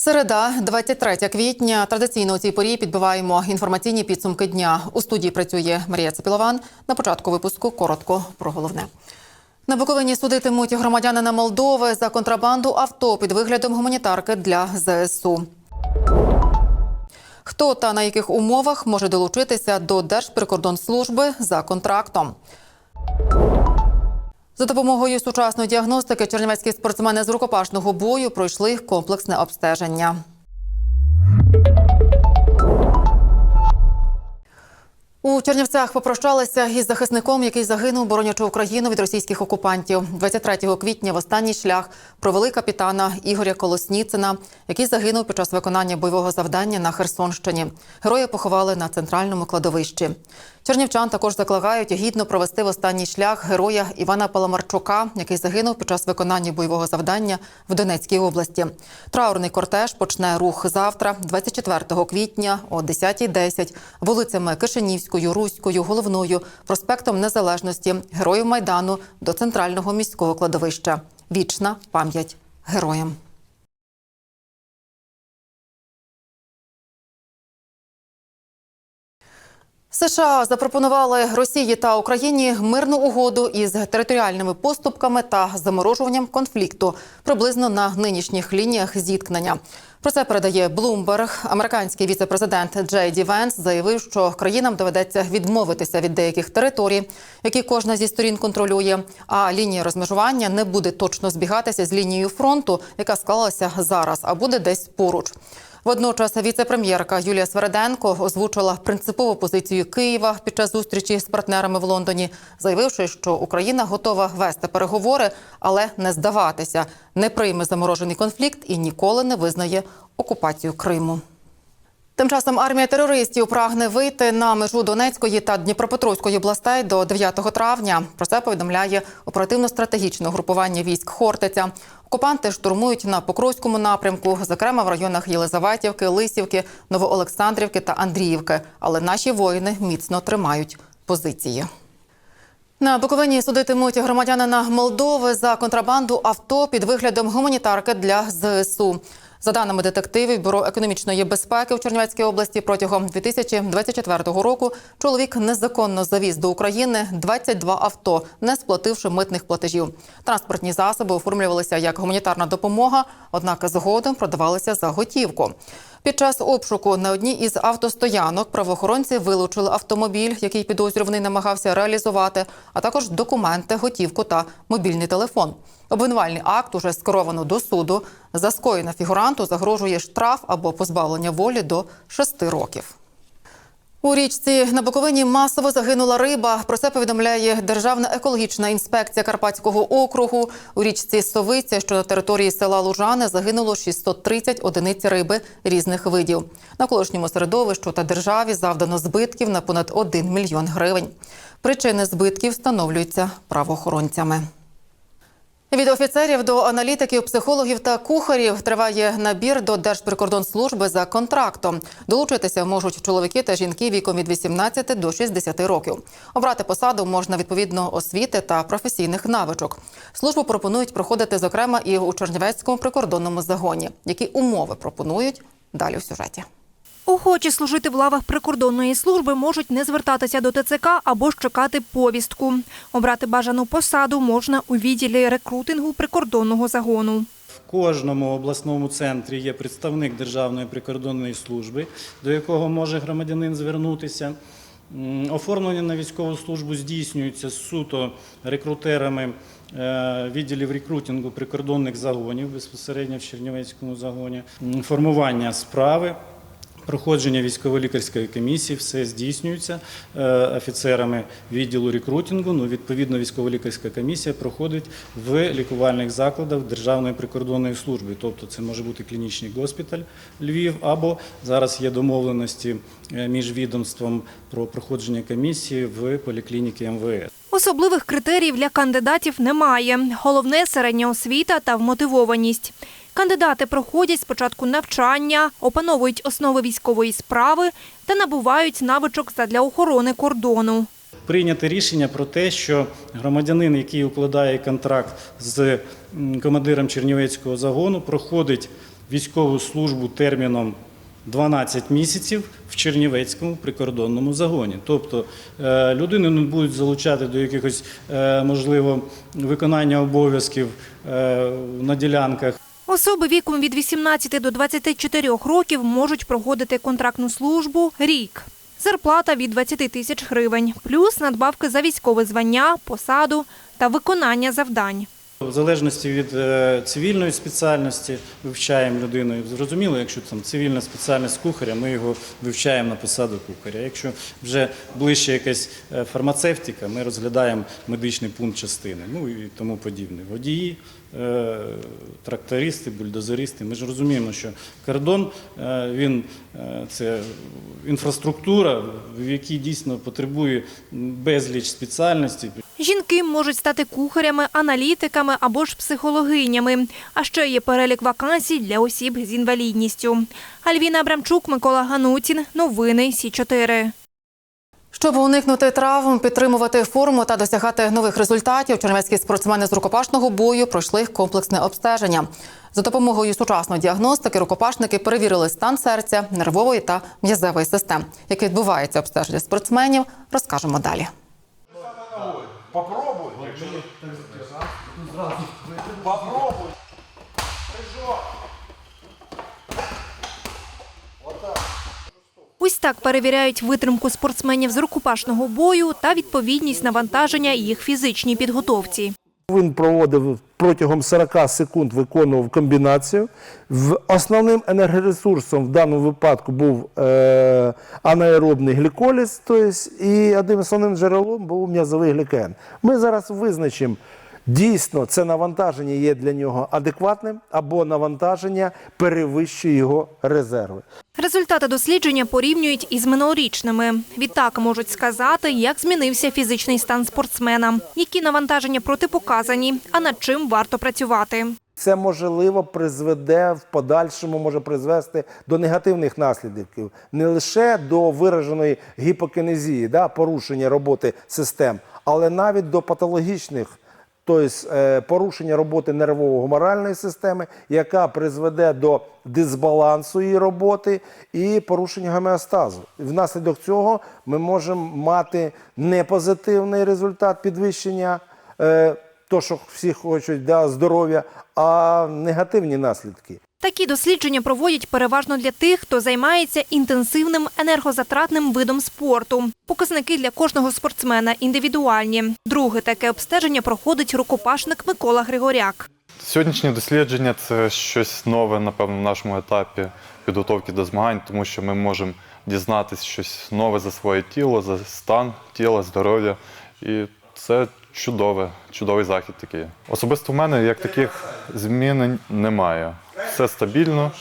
Середа, 23 квітня. Традиційно у цій порі підбиваємо інформаційні підсумки дня. У студії працює Марія Цепілован. На початку випуску коротко про головне. На Буковині судитимуть громадянина Молдови за контрабанду авто під виглядом гуманітарки для ЗСУ. Хто та на яких умовах може долучитися до Держприкордонслужби за контрактом? За допомогою сучасної діагностики чернівецькі спортсмени з рукопашного бою пройшли комплексне обстеження. У Чернівцях попрощалися із захисником, який загинув, боронячи Україну від російських окупантів. 23 квітня в останній шлях провели капітана Ігоря Колосніцина, який загинув під час виконання бойового завдання на Херсонщині. Героя поховали на центральному кладовищі. Чернівчан також закликають гідно провести в останній шлях героя Івана Паламарчука, який загинув під час виконання бойового завдання в Донецькій області. Траурний кортеж почне рух завтра, 24 квітня о 10.10 вулицями Кишинівською, Руською, Головною, проспектом Незалежності, Героїв Майдану до центрального міського кладовища. Вічна пам'ять героям. США запропонували Росії та Україні мирну угоду із територіальними поступками та заморожуванням конфлікту приблизно на нинішніх лініях зіткнення. Про це передає Bloomberg. Американський віце-президент Джей Ді Венс заявив, що країнам доведеться відмовитися від деяких територій, які кожна зі сторін контролює. А лінія розмежування не буде точно збігатися з лінією фронту, яка склалася зараз, а буде десь поруч. Водночас віце-прем'єрка Юлія Свереденко озвучила принципову позицію Києва під час зустрічі з партнерами в Лондоні, заявивши, що Україна готова вести переговори, але не здаватися, не прийме заморожений конфлікт і ніколи не визнає окупацію Криму. Тим часом армія терористів прагне вийти на межу Донецької та Дніпропетровської областей до 9 травня. Про це повідомляє оперативно-стратегічне групування військ Хортиця. Окупанти штурмують на Покровському напрямку, зокрема в районах Єлизаветівки, Лисівки, Новоолександрівки та Андріївки. Але наші воїни міцно тримають позиції. На Буковині судитимуть громадянина Молдови за контрабанду авто під виглядом гуманітарки для ЗСУ. За даними детективів Бюро економічної безпеки в Чернівецькій області протягом 2024 року чоловік незаконно завіз до України 22 авто, не сплативши митних платежів. Транспортні засоби оформлювалися як гуманітарна допомога, однак згодом продавалися за готівку. Під час обшуку на одній із автостоянок правоохоронці вилучили автомобіль, який підозрюваний намагався реалізувати, а також документи, готівку та мобільний телефон. Обвинувальний акт уже скеровано до суду. За скоєна фігуранту загрожує штраф або позбавлення волі до 6 років. У річці на Буковині масово загинула риба. Про це повідомляє Державна екологічна інспекція Карпатського округу. У річці Совиця, що на території села Лужани, загинуло 630 одиниць риби різних видів. На колишньому середовищу та державі завдано збитків на понад 1 мільйон гривень. Причини збитків встановлюються правоохоронцями. Від офіцерів до аналітиків, психологів та кухарів триває набір до Держприкордонслужби за контрактом. Долучитися можуть чоловіки та жінки віком від 18 до 60 років. Обрати посаду можна відповідно освіти та професійних навичок. Службу пропонують проходити зокрема і у Чернівецькому прикордонному загоні. Які умови пропонують далі в сюжеті. Охочі служити в лавах прикордонної служби можуть не звертатися до ТЦК або ж чекати повістку. Обрати бажану посаду можна у відділі рекрутингу прикордонного загону. В кожному обласному центрі є представник Державної прикордонної служби, до якого може громадянин звернутися. Оформлення на військову службу здійснюється суто рекрутерами е, відділів рекрутингу прикордонних загонів безпосередньо в Чернівецькому загоні, формування справи. Проходження військово-лікарської комісії все здійснюється е, офіцерами відділу рекрутингу. Ну, відповідно, військово-лікарська комісія проходить в лікувальних закладах Державної прикордонної служби. Тобто це може бути клінічний госпіталь Львів, або зараз є домовленості е, між відомством про проходження комісії в поліклініки МВС. Особливих критеріїв для кандидатів немає. Головне середня освіта та вмотивованість. Кандидати проходять спочатку навчання, опановують основи військової справи та набувають навичок задля охорони кордону. Прийняти рішення про те, що громадянин, який укладає контракт з командиром Чернівецького загону, проходить військову службу терміном 12 місяців в Чернівецькому прикордонному загоні. Тобто е, людину не будуть залучати до якихось, е, можливо, виконання обов'язків е, на ділянках. Особи віком від 18 до 24 років можуть проходити контрактну службу рік. Зарплата від 20 тисяч гривень, плюс надбавки за військове звання, посаду та виконання завдань. В залежності від е, цивільної спеціальності вивчаємо людину. Зрозуміло, якщо там цивільна спеціальність кухаря, ми його вивчаємо на посаду кухаря. Якщо вже ближче якась е, фармацевтика, ми розглядаємо медичний пункт частини, ну і тому подібне. Водії, е, трактористи, бульдозеристи. Ми ж розуміємо, що кордон він це інфраструктура, в якій дійсно потребує безліч спеціальностей. Жінки можуть стати кухарями, аналітиками або ж психологинями. А ще є перелік вакансій для осіб з інвалідністю. Альвіна Абрамчук, Микола Ганутін. Новини Сі 4 Щоб уникнути травм, підтримувати форму та досягати нових результатів, чернівецькі спортсмени з рукопашного бою пройшли комплексне обстеження. За допомогою сучасної діагностики рукопашники перевірили стан серця, нервової та м'язевої систем. Як відбувається обстеження спортсменів, розкажемо далі. Попробуй. Попробуй. Ось так перевіряють витримку спортсменів з рукопашного бою та відповідність навантаження їх фізичній підготовці. Він проводив протягом 40 секунд, виконував комбінацію. Основним енергоресурсом в даному випадку був е, анаеробний гліколіз, тобто, і одним основним джерелом був м'язовий глікен. Ми зараз визначимо, дійсно це навантаження є для нього адекватним або навантаження перевищує його резерви. Результати дослідження порівнюють із минулорічними. Відтак можуть сказати, як змінився фізичний стан спортсмена, які навантаження протипоказані, а над чим варто працювати. Це можливо призведе в подальшому, може призвести до негативних наслідків, не лише до вираженої гіпокінезії, да, порушення роботи систем, але навіть до патологічних. Тобто е, порушення роботи нервово-гуморальної системи, яка призведе до дисбалансу її роботи і порушення гомеостазу. Внаслідок цього ми можемо мати не позитивний результат підвищення, е, то, що всі хочуть да, здоров'я, а негативні наслідки. Такі дослідження проводять переважно для тих, хто займається інтенсивним енергозатратним видом спорту. Показники для кожного спортсмена індивідуальні. Друге таке обстеження проходить рукопашник Микола Григоряк. Сьогоднішнє дослідження це щось нове, напевно, в нашому етапі підготовки до змагань, тому що ми можемо дізнатися щось нове за своє тіло, за стан тіла, здоров'я. І це чудове, чудовий захід такий. Особисто в мене як таких змін немає. Все стабільно,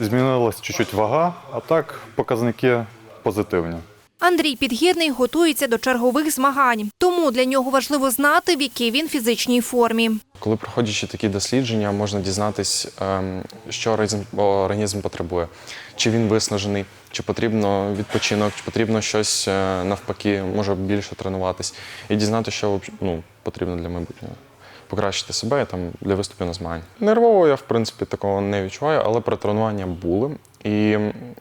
змінилась чуть-чуть вага, а так показники позитивні. Андрій Підгірний готується до чергових змагань, тому для нього важливо знати, в якій він фізичній формі. Коли проходячи такі дослідження, можна дізнатись, ем, що організм, потребує, чи він виснажений, чи потрібно відпочинок, чи потрібно щось е, навпаки, може більше тренуватись, і дізнатися, що ну, потрібно для майбутнього. Покращити себе там для виступів на змагань. Нервово я в принципі такого не відчуваю, але при тренування були. І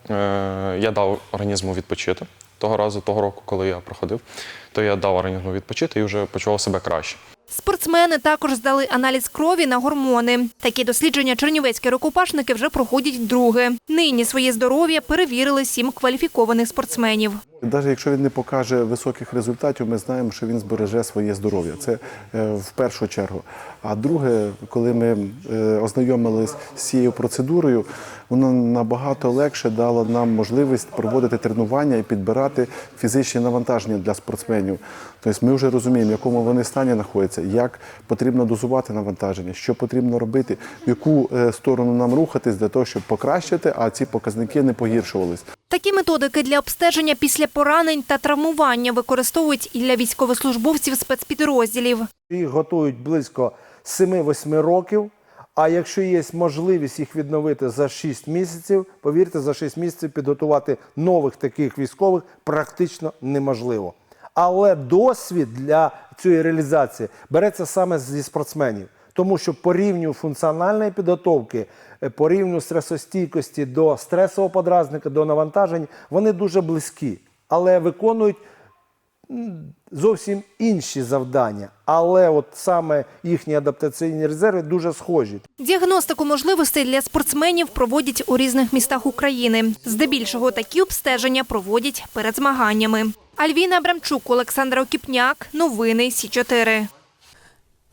е, я дав організму відпочити того разу, того року, коли я проходив, то я дав організму відпочити і вже почував себе краще. Спортсмени також здали аналіз крові на гормони. Такі дослідження чернівецькі рукопашники вже проходять вдруге. Нині своє здоров'я перевірили сім кваліфікованих спортсменів. Навіть якщо він не покаже високих результатів, ми знаємо, що він збереже своє здоров'я. Це е, в першу чергу. А друге, коли ми е, ознайомились з цією процедурою, воно набагато легше дало нам можливість проводити тренування і підбирати фізичні навантаження для спортсменів. Тобто ми вже розуміємо, в якому вони стані знаходяться, як потрібно дозувати навантаження, що потрібно робити, в яку е, сторону нам рухатись для того, щоб покращити, а ці показники не погіршувались. Такі методики для обстеження після поранень та травмування використовують і для військовослужбовців спецпідрозділів. Їх готують близько 7-8 років. А якщо є можливість їх відновити за 6 місяців, повірте, за 6 місяців підготувати нових таких військових практично неможливо. Але досвід для цієї реалізації береться саме зі спортсменів. Тому що по рівню функціональної підготовки, е, по рівню стресостійкості до стресового подразника, до навантажень, вони дуже близькі, але виконують зовсім інші завдання. Але от саме їхні адаптаційні резерви дуже схожі. Діагностику можливостей для спортсменів проводять у різних містах України. Здебільшого такі обстеження проводять перед змаганнями. Альвіна Абрамчук, Олександр Окіпняк. Новини Сі 4